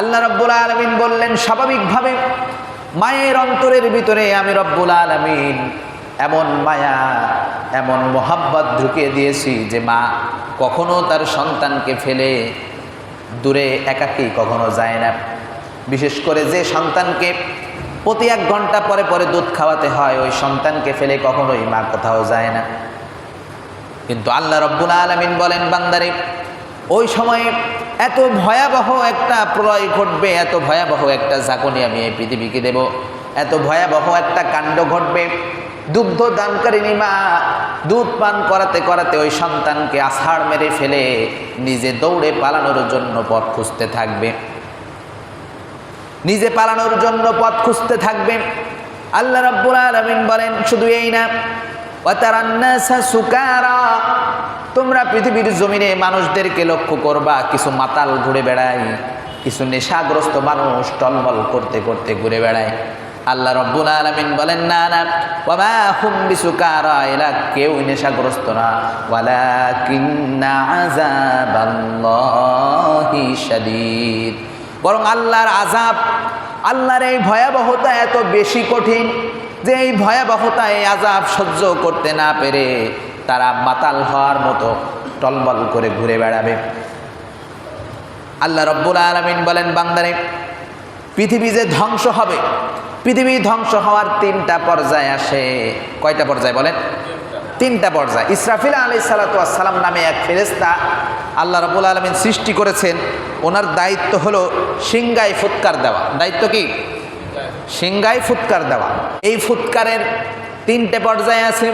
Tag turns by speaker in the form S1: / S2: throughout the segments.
S1: আল্লাহ রব্বুল আলমিন বললেন, স্বাভাবিকভাবে মায়ের অন্তরের ভিতরে আমি রব্বুল আলমিন এমন মায়া, এমন মোহাব্বত ঢুকিয়ে দিয়েছি যে মা কখনো তার সন্তানকে ফেলে দূরে একাকী কখনো যায় না। বিশেষ করে যে সন্তানকে প্রতি এক ঘণ্টা পরে পরে দুধ খাওয়াতে হয়, ওই সন্তানকে ফেলে কখনোই মা কোথাও যায় না। কিন্তু আল্লাহ রব্বুল আলমিন বলেন, বান্দারে, ওই সময়ে এত ভয়াবহ একটা প্রলয় ঘটবে, এত ভয়াবহ একটা জাকনি আমি এই পৃথিবীকে দেব। এত ভয়াবহ একটা কাণ্ড ঘটবে। দুগ্ধ দানকারিনী মা দুধ পান করাতে করাতে ওই সন্তানকে আষাঢ় মেরে ফেলে নিজে দৌড়ে পালানোর জন্য পথ খুঁজতে থাকবে। নিজে পালানোর জন্য পথ খুঁজতে থাকবে। আল্লাহ রাব্বুল আলামিন বলেন, শুধু এই না ওয়াতারান্নাসা সুকারা তোমরা পৃথিবীর জমিনে মানুষদেরকে লক্ষ্য করবা, কিছু মাতাল ঘুরে বেড়ায়, কিছু নেশাগ্রস্ত মানুষ টলমল করতে করতে ঘুরে বেড়ায়। আল্লাহ রব্বুল আলামিন বলেন, না না, ওয়ামা হুম বিসুকারা এরা কেউ নেশাগ্রস্ত না। আযাবাল্লাহি শাদীদ। বরং আল্লাহর আজাব আল্লাহর এই ভয়াবহতা এত বেশি কঠিন যে এই ভয়াবহতা এই আজাব সহ্য করতে না পেরে তারা মাতাল হওয়ার মতো টলমল করে ঘুরে বেড়াবে। আল্লাহ রব্বুল আলমিন বলেন, বান্দারে, পৃথিবী যে ধ্বংস হবে, পৃথিবী ধ্বংস হওয়ার তিনটা পর্যায়ে আসে। কয়টা পর্যায়ে বলেন? তিনটা পর্যায়। ইসরাফিল আলি সালাতাম নামে এক ফেরেস্তা আল্লাহ রবুল আলমিন সৃষ্টি করেছেন। ওনার দায়িত্ব হলো সিংগায় ফুৎকার দেওয়া। দায়িত্ব কি? সিংগায় ফুৎকার দেওয়া। এই ফুৎকারের তিনটে পর্যায়ে আছে।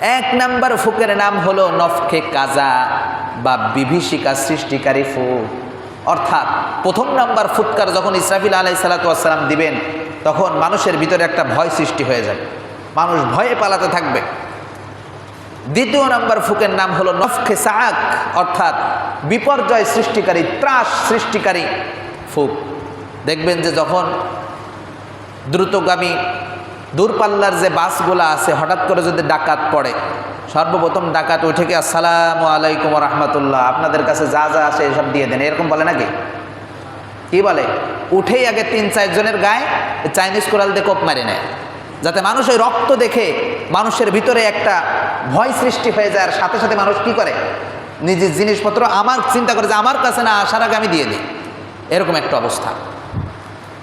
S1: এক নাম্বার ফুকের নাম হলো নফকে কাজা বা বিভীষিকা সৃষ্টিকারী ফুক। অর্থাৎ প্রথম নাম্বার ফুৎকার যখন ইসরাফিল আলাই সালাতাম দিবেন, তখন মানুষের ভিতরে একটা ভয় সৃষ্টি হয়ে যাবে। মানুষ ভয়ে পালাতে থাকবে। দ্বিতীয় নাম্বার ফুকের নাম হলো নফকে সাক অর্থাৎ বিপর্যয় সৃষ্টিকারী, ত্রাস সৃষ্টিকারী ফুক। দেখবেন যে যখন দ্রুতগামী দূরপাল্লার যে বাসগুলো আছে, হঠাৎ করে যদি ডাকাত পড়ে, সর্বপ্রথম ডাকাত উঠে কি আসসালামু আলাইকুম রহমতুল্লাহ আপনাদের কাছে যা যা আসে এসব দিয়ে দেন। এরকম বলে নাকি? কি বলে? উঠেই আগে তিন চারজনের গায়ে চাইনিজ কোরাল দিয়ে কোপ মারি নেয়, যাতে মানুষ ওই রক্ত দেখে মানুষের ভিতরে একটা ভয় সৃষ্টি হয়ে যায়। আর সাথে সাথে মানুষ কি করে? নিজের জিনিসপত্র আমার চিন্তা করে যে, আমার কাছে না, আসার আগে আমি দিয়ে দিই। এরকম একটা অবস্থা।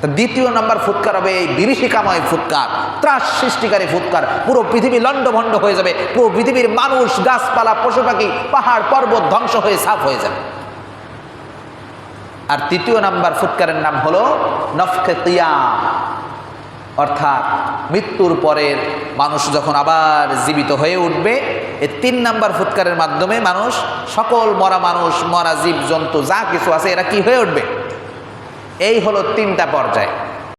S1: দ্বিতীয় নম্বর ফুৎকার হবে এই বিভীষিকাময় ফুৎকার, ত্রাস সৃষ্টিকারী ফুৎকার। পুরো পৃথিবী লণ্ডভণ্ড হয়ে যাবে, পুরো পৃথিবীর মানুষ, গাছপালা, পশু পাখি, পাহাড়, পর্বত ধ্বংস হয়ে সাফ হয়ে যাবে। আর তৃতীয় নাম্বার ফুৎকারের নাম হলো নফকে অর্থাৎ মৃত্যুর পরের মানুষ যখন আবার জীবিত হয়ে উঠবে এই তিন নাম্বার ফুৎকারের মাধ্যমে মানুষ, সকল মরা মানুষ, মরা জীব, জন্তু, যা কিছু আছে, এরা কি হয়ে উঠবে? এই হলো তিনটা পর্যায়।